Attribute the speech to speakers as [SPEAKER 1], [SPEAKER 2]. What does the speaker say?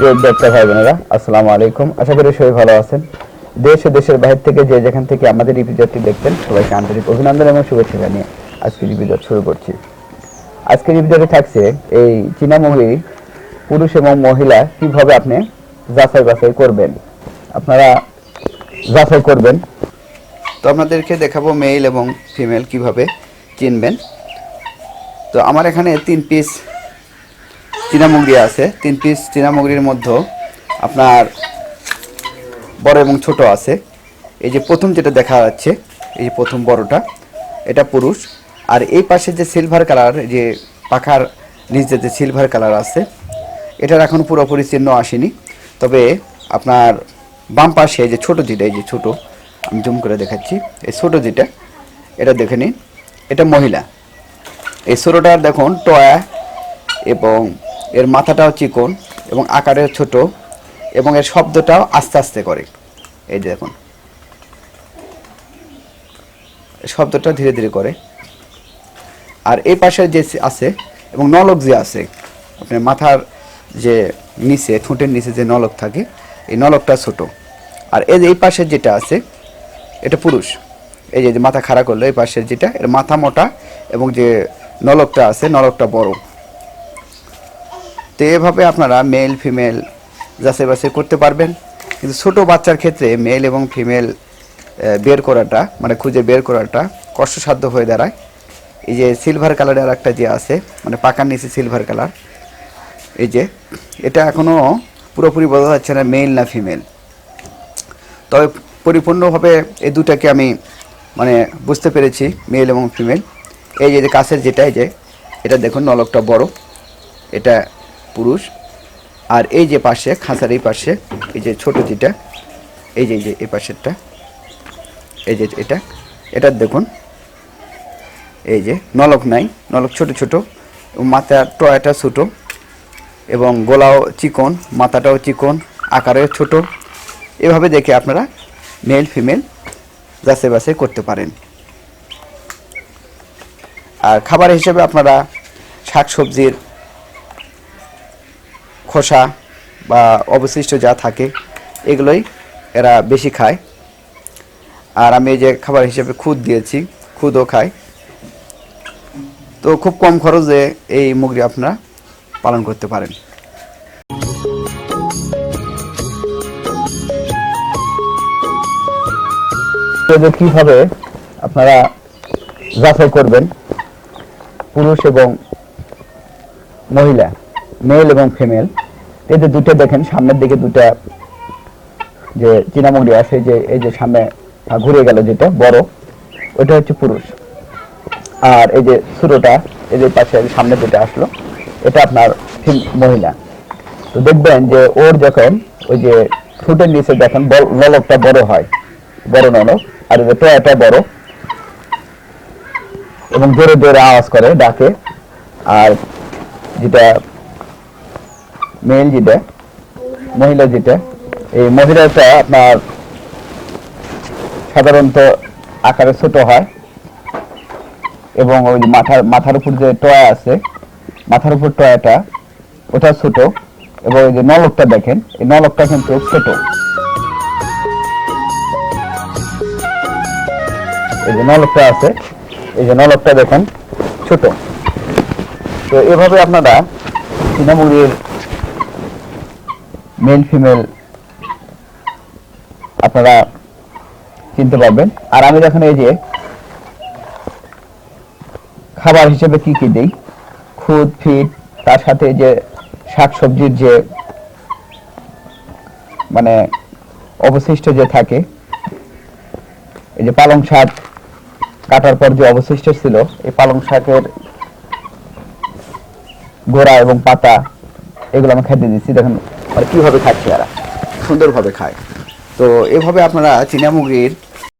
[SPEAKER 1] Doctor ভাই বোনেরা আসসালামু আলাইকুম। আশা করি সবাই ভালো আছেন। দেশ ও দেশের বাইরে থেকে যে যেখান থেকে আমাদের রিপিজারটি দেখতেন সবাইকে আন্তরিক অভিনন্দন এবং শুভেচ্ছা জানিয়ে আজকে রিপিজার শুরু করছি। আজকে রিপিজারে থাকছে এই চীনা মুরগি পুরুষ এবং মহিলা কীভাবে আপনি যাচাই বাছাই করবেন? আপনারা যাচাই করবেন।
[SPEAKER 2] তো আপনাদেরকে দেখাবো মেল এবং ফিমেল কীভাবে চিনবেন। তো আমার এখানে তিন পিস চীনা মুগরি আছে, তিন পিস চীনা মুগরির মধ্যে আপনার বড় এবং ছোট আছে। এই যে প্রথম যেটা দেখা যাচ্ছে, এই যে প্রথম বড়টা, এটা পুরুষ। আর এই পাশে যে সিলভার কালার যে পাখার নিচে যে সিলভার কালার আছে, এটার এখন পুরোপুরি চিহ্ন আসেনি। তবে আপনার বাম পাশে যে ছোট যেটা, এই যে ছোট, আমি জুম করে দেখাচ্ছি, এই ছোট যেটা, এটা দেখে নিন, এটা মহিলা। এই ছোটোটার দেখুন, টয়া এবং এর মাথাটাও চিকন এবং আকারে ছোট এবং এর শব্দটাও আস্তে আস্তে করে। এই দেখুন। শব্দটা ধীরে ধীরে করে। আর এই পাশে যে আছে এবং নলক যে আছে আপনার মাথার যে নিচে, ঠোঁটের নিচে যে নলক থাকে, এই নলকটা ছোট। আর এই যে এই পাশে যেটা আছে, এটা পুরুষ। এই যে যে মাথা খাড়া করল, এই পাশের যেটা, এর মাথা মোটা এবং যে নলকটা আছে, নলকটা বড়। তো এভাবে আপনারা মেল ফিমেল যাচাই বাছাই করতে পারবেন। কিন্তু ছোটো বাচ্চার ক্ষেত্রে মেল এবং ফিমেল বের করাটা মানে খুঁজে বের করাটা কষ্টসাধ্য হয়ে দাঁড়ায়। এই যে সিলভার কালারের আর একটা যে আছে মানে পাকার নিচে সিলভার কালার এই যে এটা এখনও পুরোপুরি বোঝা যাচ্ছে না মেল না ফিমেল তবে পরিপূর্ণভাবে এই দুটাকে আমি মানে বুঝতে পেরেছি মেল এবং ফিমেল এই যে কাছের যেটা, এই যে, এটা দেখুন, নলকটা বড়। এটা পুরুষ। আর এই যে পাশে, খাঁচার এই পাশে, এই যে ছোটো যেটা, এই যে এই যে, এই পাশেরটা, এই যে এটা এটা দেখুন। এই যে, নলক নাই, নলক ছোট ছোট, মাথা টয়াটা ছোট এবং গোলাও চিকন, মাথাটাও চিকন, আকারেও ছোট। এভাবে দেখে আপনারা মেল, ফিমেল যাচাই বাছাই করতে পারেন। আর খাবার হিসেবে আপনারা শাক সবজির খোসা বা অবশিষ্ট যা থাকে, এগুলোই এরা বেশি খায়। আর আমি এই যে খাবার হিসেবে খুদ দিয়েছি, খুদও খায় তো খুব কম খরচে এই মুগরি আপনারা পালন করতে পারেন।
[SPEAKER 1] কীভাবে আপনারা যাচাই করবেন, পুরুষ এবং মহিলা? মেল এবং ফিমেল যে দুটো দেখেন, সামনের দিকে দুটা যে চীনামুগরি আছে যে, এই যে সামনে ঘুরে গেল যেটা, বড়, ওটা হচ্ছে পুরুষ। আর এই যে ছোটটা এই যে পাশে সামনে যেটা আসলো, এটা আপনার মহিলা। তো দেখবেন যে ওর যখন ওই যে ঠোঁটের নিচে দেখেন নলকটা বড় হয়, বড় নলক আর এই যে টয়াটা বড়, এবং জোরে জোরে আওয়াজ করে, ডাকে, আর যেটা মেল যেটা মহিলা যেটা, এই মহিলাটা আপনার সাধারণত আকারে ছোট হয় এবং ওই মাথার মাথার উপর যে টয়া আছে, মাথার উপর টয়াটা, ওটা ছোট এবং ওই যে নলকটা দেখেন, এই নলকটা কিন্তু ছোট। এই যে নলকটা আছে, এই যে নলকটা দেখেন ছোট। তো এভাবে আপনারা তৃণমূলের মেল ফিমেল আপনারা চিনতে পারবেন। আর আমি দেখেন এই যে খাবার হিসেবে কি কি দিই, খুদ ফিট তার সাথে যে শাক সবজির যে মানে অবশিষ্ট যে থাকে, এই যে পালং শাক কাটার পর যে অবশিষ্ট ছিল, এই পালং শাকের গোড়া এবং পাতা, এগুলো আমি খেতে দিচ্ছি। দেখেন মানে কীভাবে খাচ্ছে এরা?
[SPEAKER 2] সুন্দরভাবে খায়। তো এভাবে আপনারা চীনা মুরগির